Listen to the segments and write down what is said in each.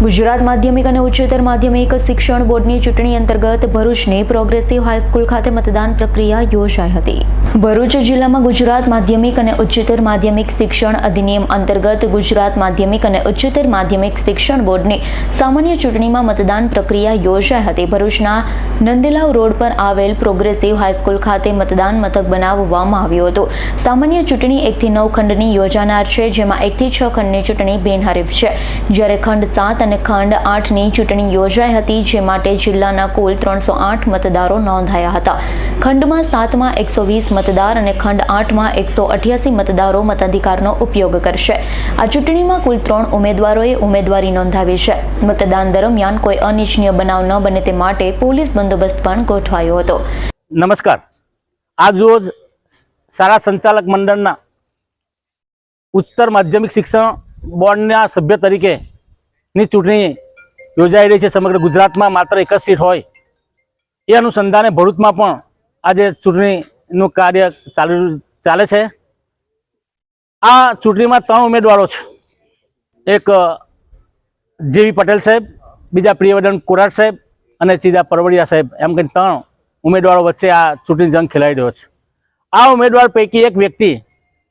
ગુજરાત માધ્યમિક અને ઉચ્ચતર માધ્યમિક શિક્ષણ બોર્ડની ચૂંટણી અંતર્ગત ભરૂચની પ્રોગ્રેસિવ હાઈસ્કૂલ ખાતે મતદાન પ્રક્રિયા યોજાઈ હતી. ભરૂચ જિલ્લામાં ગુજરાત માધ્યમિક અને ઉચ્ચતર માધ્યમિક શિક્ષણ અધિનિયમ અંતર્ગત ગુજરાત માધ્યમિક અને ઉચ્ચતર માધ્યમિક શિક્ષણ બોર્ડની સામાન્ય ચૂંટણીમાં મતદાન પ્રક્રિયા યોજાઈ હતી. ભરૂચના નંદીલાવ રોડ પર આવેલ પ્રોગ્રેસિવ હાઈસ્કૂલ ખાતે મતદાન મથક બનાવવામાં આવ્યું હતું. સામાન્ય ચૂંટણી એકથી નવ ખંડની યોજાનાર છે, જેમાં એકથી છ ખંડની ચૂંટણી બિનહરીફ છે. જ્યારે ખંડ સાત અને ખંડ આઠની ચૂંટણી યોજાઈ હતી, જે માટે જિલ્લાના કુલ ત્રણસો આઠ મતદારો નોંધાયા હતા. ખંડમાં સાતમાં એકસો વીસ મતદાર અને ખંડ આઠમાં એકસો અઠ્યાસી મતદારો મતાધિકારનો ઉપયોગ કરશે. આ ચૂંટણીમાં કુલ ત્રણ ઉમેદવારોએ ઉમેદવારી નોંધાવી છે. મતદાન દરમિયાન કોઈ અનિચ્છનીય બનાવ ન બને તે માટે પોલીસ બંદોબસ્ત પણ ગોઠવાયો હતો. નમસ્કાર. આજ રોજ શાળા સંચાલક મંડળના ઉચ્ચતર માધ્યમિક શિક્ષણ બોર્ડના સભ્ય તરીકે ની ચૂંટણી યોજાઈ રહી છે સમગ્ર ગુજરાતમાં માત્ર એક જ સીટ હોય. એ અનુસંધાને ભરૂચમાં પણ આજે ચૂંટણીનું કાર્ય ચાલુ ચાલે છે. આ ચૂંટણીમાં ત્રણ ઉમેદવારો છે. એક જેવી પટેલ સાહેબ, બીજા પ્રિયવર્ધન કોરાટ સાહેબ અને ચીજા પરવડિયા સાહેબ. એમ કહીને ત્રણ ઉમેદવારો વચ્ચે આ ચૂંટણી જંગ ખેલાઈ રહ્યો છે. આ ઉમેદવાર પૈકી એક વ્યક્તિ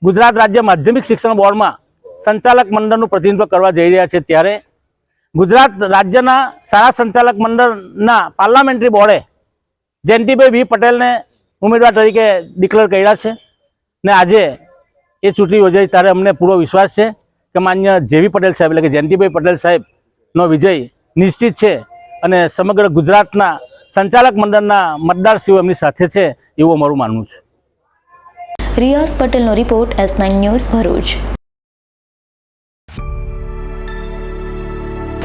ગુજરાત રાજ્ય માધ્યમિક શિક્ષણ બોર્ડમાં સંચાલક મંડળનું પ્રતિનિધિત્વ કરવા જઈ રહ્યા છે ત્યારે ગુજરાત રાજ્યના શાળા સંચાલક મંડળના પાર્લામેન્ટરી બોર્ડે જયંતિભાઈ વી પટેલને ઉમેદવાર તરીકે ડિક્લેર કર્યા છે. ને આજે એ ચૂંટણી યોજાઈ ત્યારે અમને પૂરો વિશ્વાસ છે કે માન્ય જેવી પટેલ સાહેબ એટલે કે જયંતિભાઈ પટેલ સાહેબનો વિજય નિશ્ચિત છે અને સમગ્ર ગુજરાતના સંચાલક મંડળના મતદારશ્રીઓ એમની સાથે છે એવું અમારું માનવું છે. રિયાઝ પટેલનો report S nine news Bharuch.